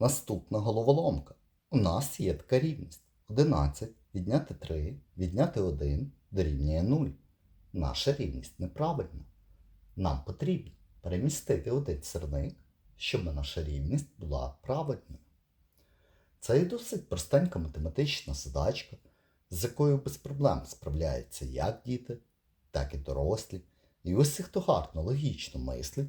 Наступна головоломка. У нас є така рівність. 11 відняти 3, відняти 1 дорівнює 0. Наша рівність неправильна. Нам потрібно перемістити один сирник, щоб наша рівність була правильною. Це і досить простенька математична задачка, з якою без проблем справляються як діти, так і дорослі. І усі, хто гарно логічно мислить,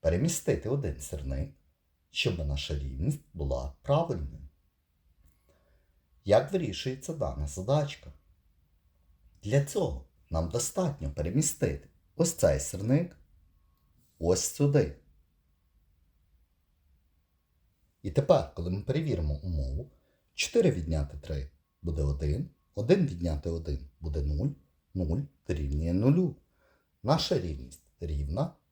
перемістити один сирник, щоб наша рівність була правильною. Як вирішується дана задачка? Для цього нам достатньо перемістити ось цей сирник ось сюди. І тепер, коли ми перевіримо умову, 4 відняти 3 буде 1, 1 відняти 1 буде 0, 0 дорівнює 0. Наша рівність рівна,